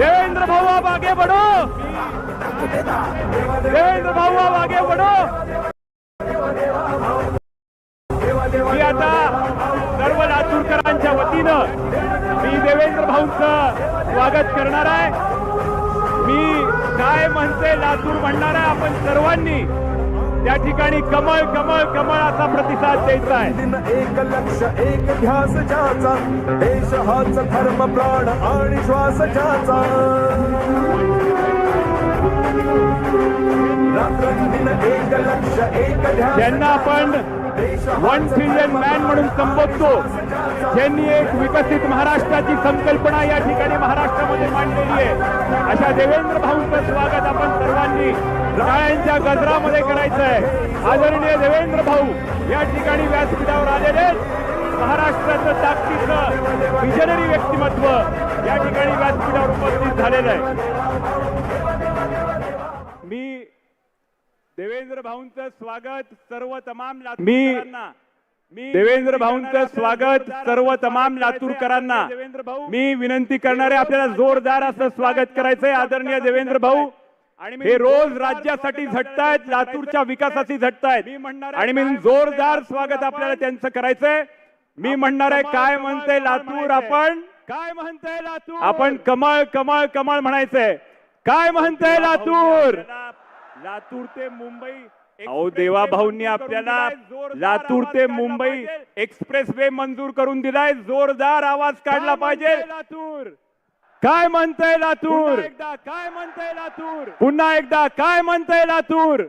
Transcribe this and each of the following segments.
देवेंद्र भाऊ आप आगे बढ़ो. देवेंद्र भाऊ आप आगे बढ़ो. मी आता सर्व लातूरकरांच्या वतीनं मी देवेंद्र भाऊंचं स्वागत करणार आहे. मी काय म्हणते लातूर म्हणणार आहे आपण सर्वांनी त्या ठिकाणी कमळ कमळ कमळ असा प्रतिसाद द्यायचा आहे दिन एक लक्ष एक ध्यास ज्याचा. देश हाच धर्म प्राण आणि श्वास ज्याचा. एक लक्ष एक ध्यास ज्यांना आपण वन ट्रिलियन मॅन म्हणून संबोधतो ज्यांनी एक विकसित महाराष्ट्राची संकल्पना या ठिकाणी महाराष्ट्रामध्ये मांडलेली आहे. अशा देवेंद्र भाऊंचं स्वागत आपण सर्वांनी टाळ्यांच्या गजरामध्ये करायचं आहे आदरणीय देवेंद्र भाऊ या ठिकाणी व्यासपीठावर आलेले. महाराष्ट्राचं ताकदीचं विजनरी व्यक्तिमत्व या ठिकाणी व्यासपीठावर उपस्थित झालेलं आहे. मी देवेंद्र भाऊंचं स्वागत सर्व तमाम मी देवेंद्र भाऊंचं स्वागत सर्व तमाम लातूरकरांना. मी विनंती करणारे आपल्याला जोरदार असं स्वागत करायचंय. आदरणीय देवेंद्र भाऊ आणि हे रोज राज्यासाठी झटतायत लातूरच्या विकासासाठी झटतायत. आणि मी जोरदार स्वागत आपल्याला त्यांचं करायचंय. मी म्हणणार आहे काय म्हणते लातूर आपण? काय म्हणताय लातूर? आपण कमळ कमळ कमळ म्हणायचंय. काय म्हणताय लातूर? लातूर ते मुंबई अहो देवा भाऊंनी आपल्याला लातूर ते मुंबई एक्सप्रेस वे मंजूर करून दिलाय जोरदार आवाज काढला पाहिजे. लातूर? काय म्हणताय लातूर? एकदा काय म्हणताय लातूर? पुन्हा एकदा काय म्हणताय लातूर?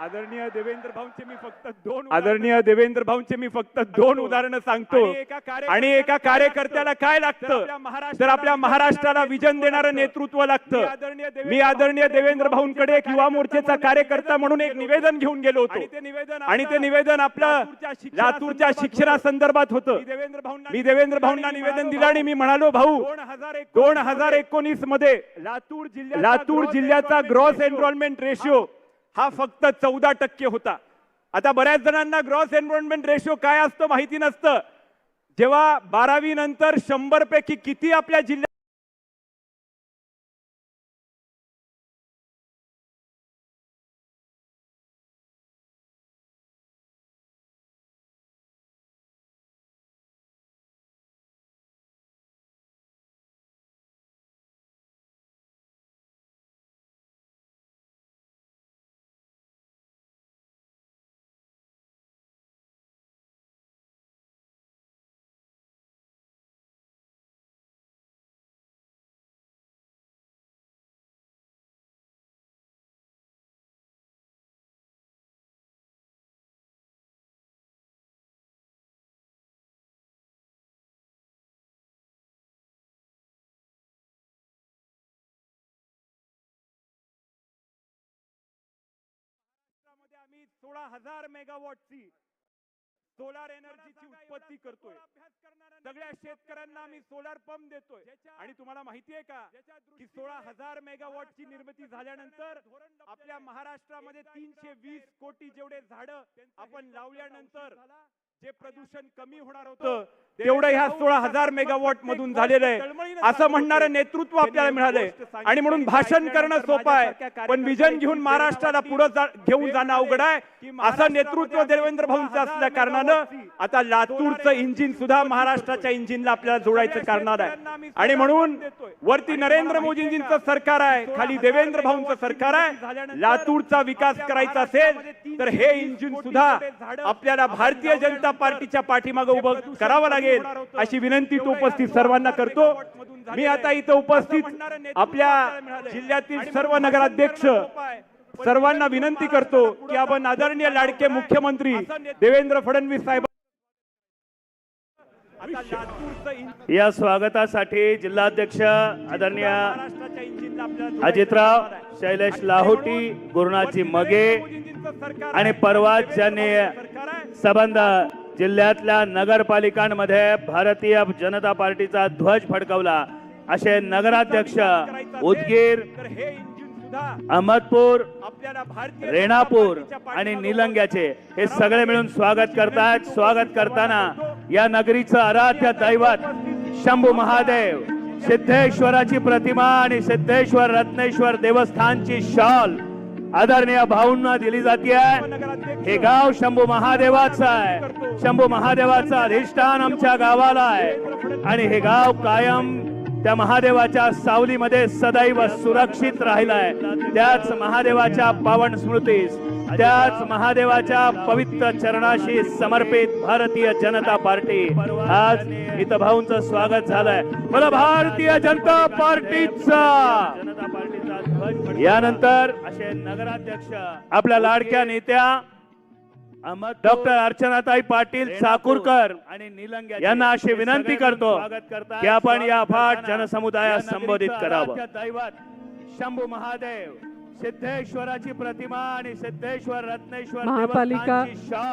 आदरणीय देवेंद्र भाऊंचे मी फक्त दोन आदरणीय देवेंद्र भाऊंचे मी फक्त दोन उदाहरणं सांगतो. आणि एका कार्यकर्त्याला काय लागतं? तर आपल्या महाराष्ट्राला विजन देणारं नेतृत्व लागतं. मी आदरणीय देवेंद्र भाऊंकडे एक युवा मोर्चेचा कार्यकर्ता म्हणून एक निवेदन घेऊन गेलो होतो. आणि ते निवेदन आपलं लातूरच्या शिक्षणासंदर्भात होतं. मी देवेंद्र भाऊंना निवेदन दिलं आणि मी म्हणालो भाऊ दोन हजार एकोणीसमध्ये लातूर जिल्ह्याचा ग्रॉस एनरोलमेंट रेशिओ हा फक्त चौदा टक्के होता. आता बऱ्याच जणांना ग्रॉस एनरोलमेंट रेशो काय असतं माहिती नसतं. जेव्हा बारावी नंतर शंभर पैकी किती आपल्या जिल्ह्यात आम्ही सोळा हजार मेगावॉटची सोलार एनर्जीची उत्पत्ती करतोय. सगळ्या शेतकऱ्यांना आम्ही सोलार पंप देतोय. आणि तुम्हाला माहिती आहे का? की सोळा हजार मेगावॉटची निर्मिती झाल्यानंतर आपल्या महाराष्ट्रामध्ये तीनशे वीस कोटी जेवढे झाड आपण लावल्यानंतर जे प्रदूषण कमी होणार होतं तेवढं ह्या सोळा हजार मेगावॉट मधून झालेलं आहे. असं म्हणणारं नेतृत्व आपल्याला मिळालंय. आणि म्हणून भाषण करणं सोपं आहे. पण विजन घेऊन महाराष्ट्राला पुढे घेऊन जाणं अवघड आहे. असं नेतृत्व देवेंद्र भाऊंचं असल्या कारणानं आता लातूरचं इंजिन सुद्धा महाराष्ट्राच्या इंजिनला आपल्याला जोडायचं करणार आहे. आणि म्हणून वरती नरेंद्र मोदीजींच सरकार आहे. खाली देवेंद्र भाऊंचं सरकार आहे. लातूरचा विकास करायचा असेल तर हे इंजिन सुद्धा आपल्याला भारतीय जनता पार्टीच्या पाठीमागे उभं करावं लागेल. अशी विनंती तो उपस्थित सर्वांना करतो. मी आता इथं उपस्थित आपल्या जिल्ह्यातील सर्व नगराध्यक्ष सर्वांना विनंती करतो की आपण आदरणीय लाडके मुख्यमंत्री देवेंद्र फडणवीस साहेब या स्वागतासाठी जिल्हाध्यक्ष आदरणीय अजितराव शैलेश लाहोटी गुरुनाथजी मगे आणि परवा ज्यांनी संबंध जिल्ह्यातल्या नगरपालिकांमध्ये भारतीय जनता पार्टीचा ध्वज फडकवला. असे नगराध्यक्ष उदगीर अहमदपूर रेणापूर आणि निलंग्याचे हे सगळे मिळून स्वागत करतात स्वागत करताना या नगरीचं आराध्य दैवत शंभू महादेव सिद्धेश्वराची प्रतिमा आणि सिद्धेश्वर रत्नेश्वर देवस्थानची शॉल आदरणीय भाऊंना दिली जाते हे गाव शंभू महादेवाचं आहे. शंभू महादेवाचं अधिष्ठान आमच्या गावाला आहे. आणि हे गाव कायम त्या महादेवाच्या सावलीमध्ये सदैव सुरक्षित राहिलाय त्याच महादेवाच्या पावन स्मृतीस त्याच महादेवाच्या पवित्र चरणाशी समर्पित भारतीय जनता पार्टी आज इथं भाऊंचं स्वागत झालंय. मला भारतीय जनता जनता पार्टीचा. यानंतर असे नगराध्यक्ष आपल्या लाडक्या नेत्या डॉक्टर अर्चनाताई पाटील चाकूरकर आणि निलंग्या यांना अशी विनंती करतो की आपण या अफाट जनसमुदायास संबोधित करावं. शंभू महादेव सिद्धेश्वराची प्रतिमा आणि सिद्धेश्वर रत्नेश्वर महापालिका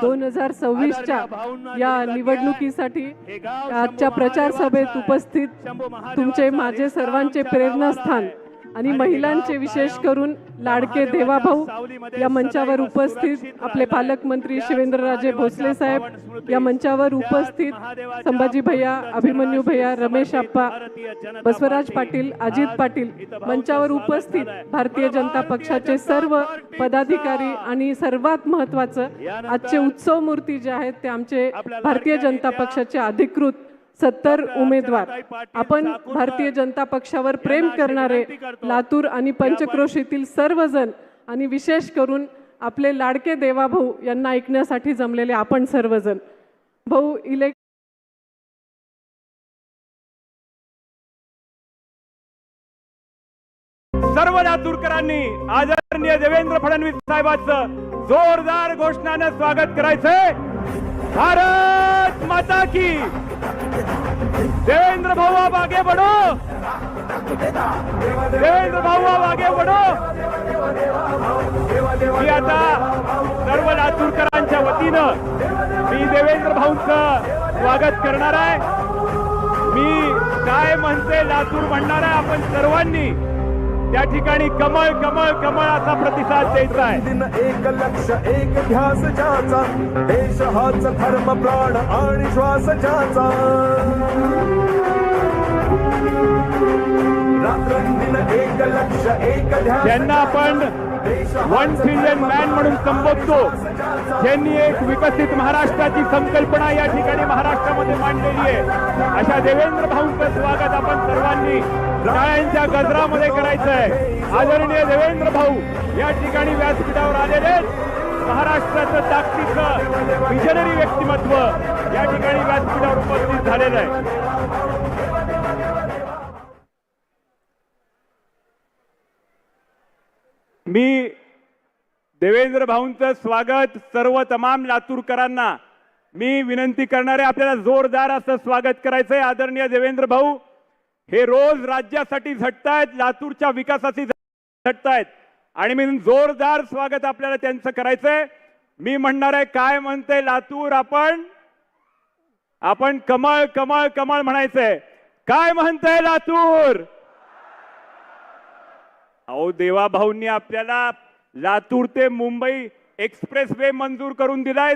दोन हजार सव्वीसच्या आदरणीय भाऊंना या. निवडणुकीसाठी आजच्या प्रचार सभेत. उपस्थित शंभू महादेवाचं तुमचे माझे सर्वांचे प्रेरणास्थान. आणि महिलांचे विशेष करून लाडके देवाभाऊ या मंचावर उपस्थित आपले. पालकमंत्री शिवेंद्रराजे भोसले साहेब या मंचावर उपस्थित संभाजी भैया अभिमन्यू भैया रमेश आप्पा बसवराज. पाटील अजित पाटील मंचावर उपस्थित. भारतीय जनता पक्षाचे सर्व पदाधिकारी आणि सर्वात महत्वाचं यानंतर आजचे उत्सव मूर्ती जे आहेत ते आमचे भारतीय जनता पक्षाचे अधिकृत सत्तर उमेदवार. आपण भारतीय जनता पक्षावर प्रेम करणारे. लातूर आणि पंचक्रोशीतील सर्वजण आणि विशेष करून आपले लाडके देवाभाऊ यांना ऐकण्यासाठी जमलेले आपण सर्वजण. भाऊ इलेक्ट सर्व लातूरकरांनी आदरणीय देवेंद्र फडणवीस साहेबांचं जोरदार घोषणानं स्वागत करायचंय. भारत माता की! देवेंद्र भाऊ आप आगे बढ़ो। देवेंद्र भाऊ आप आगे बढ़ो। मी आता सर्व लातूरकरांच्या वतीनं मी देवेंद्र भाऊंचं स्वागत करणार आहे. मी काय म्हणते लातूर म्हणणार आहे आपण सर्वांनी त्या ठिकाणी कमळ कमळ कमळ असा प्रतिसाद द्यायचा आहे. दिन एक लक्ष एक ध्यास ज्याचा. देश हाच धर्म प्राण आणि श्वास ज्याचा. ज्यांना आपण वन ट्रिलियन मॅन म्हणून संबोधतो ज्यांनी एक विकसित महाराष्ट्राची संकल्पना या ठिकाणी महाराष्ट्रामध्ये मांडलेली आहे. अशा देवेंद्र भाऊंचं स्वागत आपण सर्वांनी शाळांच्या गजरामध्ये करायचं आहे आदरणीय देवेंद्र भाऊ या ठिकाणी व्यासपीठावर आलेले आहेत. महाराष्ट्राचं ताकदीचं विजनरी व्यक्तिमत्व या ठिकाणी व्यासपीठावर उपस्थित झालेलं आहे. मी देवेंद्र भाऊंचं स्वागत सर्व तमाम लातूरकरांना मी विनंती करणार आहे आपल्याला जोरदार असं स्वागत करायचंय. आदरणीय देवेंद्र भाऊ हे रोज राज्यासाठी झटतायत लातूरच्या विकासासाठी झटतायत. आणि मी जोरदार स्वागत आपल्याला त्यांचं करायचंय. मी म्हणणार आहे काय म्हणते लातूर आपण? आपण कमळ कमळ कमळ म्हणायचंय. काय म्हणतंय लातूर? अहो देवाभाऊंनी आपल्याला लातूर ते मुंबई एक्सप्रेस वे मंजूर करून दिलाय.